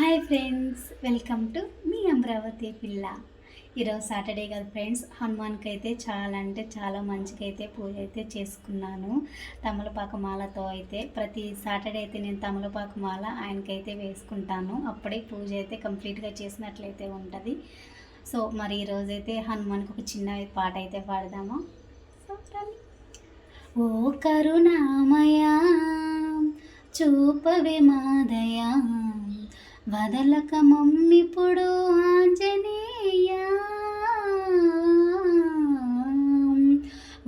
Hi friends welcome to మీ అమరావతి పిల్ల ఈరోజు సాటర్డే కదా ఫ్రెండ్స్ హనుమాన్కి అయితే చాలా అంటే చాలా మంచిగా అయితే పూజ అయితే చేసుకున్నాను. తమలపాకు మాలతో అయితే ప్రతి సాటర్డే అయితే నేను తమలపాకు మాల ఆయనకైతే వేసుకుంటాను. అప్పుడే పూజ అయితే కంప్లీట్గా చేసినట్లయితే ఉంటుంది. సో మరి ఈరోజైతే హనుమాన్కి ఒక చిన్న పాట అయితే పాడదామా? ఓ కరుణామయా చూపవే మాదయా వదలక మమ్మిప్పుడు ఆంజనేయ.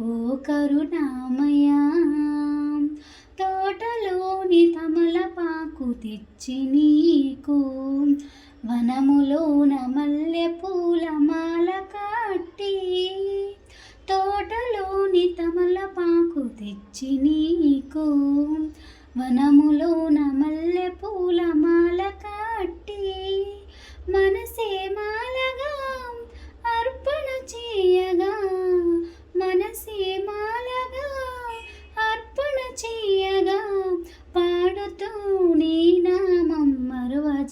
ఓ కరుణామయ తోటలోని తమలపాకు తెచ్చి నీకు. వనములోన మల్లె పూల మాల కట్టి తోటలోని తమలపాకు తెచ్చి నీకు. వనములోన మల్లె పూల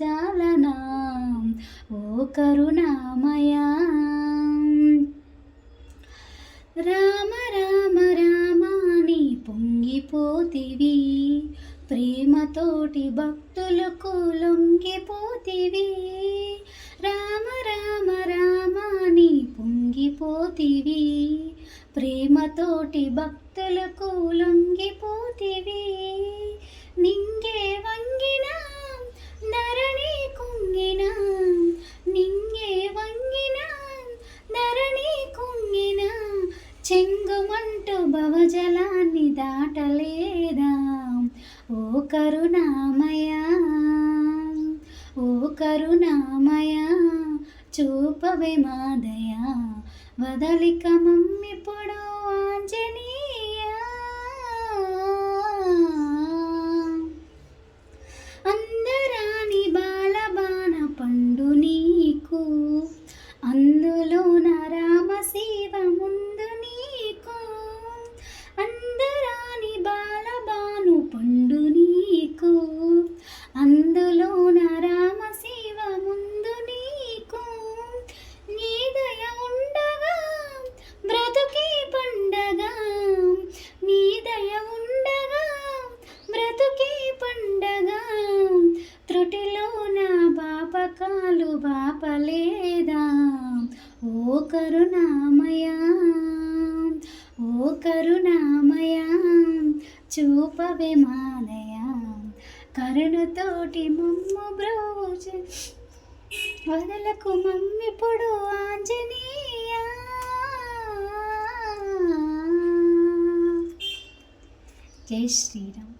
మరువజాలనా ఓ కరుణామయా. రామ రామ రామాని పొంగిపోతివి. ప్రేమతోటి భక్తులకు లొంగిపోతివి రామ రామ రామాని పొంగిపోతివి. ప్రేమతోటి భక్తులకు లొంగిపోతివి నింగే చెంగుమంటూ భవజలాన్ని దాటలేదా? ఓ కరుణామయ ఓ కరుణామయ చూపవే మాదయ వదలిక మమ్మి పొడో ఆంజనేయ. అందరాని బాలబాన పండు నీకు. అందులోన బాపలేదా. ఓ కరుణామయా ఓ కరుణామయా చూపవే మాలయ కరుణతోటి మమ్మ బ్రోజ వదలకు మమ్మిప్పుడు ఆంజనేయ. జై శ్రీరామ్.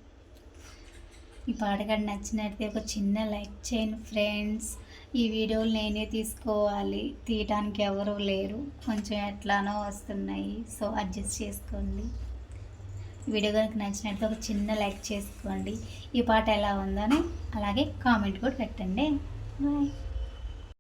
ఈ పాటగాడు నచ్చినట్లయితే ఒక చిన్న లైక్ చేయండి ఫ్రెండ్స్. ఈ వీడియోలు నేనే తీసుకోవాలి. తీయటానికి ఎవరు లేరు. కొంచెం ఎట్లానో వస్తున్నాయి. సో అడ్జస్ట్ చేసుకోండి. వీడియో కనుక నచ్చినట్లు ఒక చిన్న లైక్ చేసుకోండి. ఈ పాట ఎలా ఉందని అలాగే కామెంట్ కూడా పెట్టండి. బాయ్.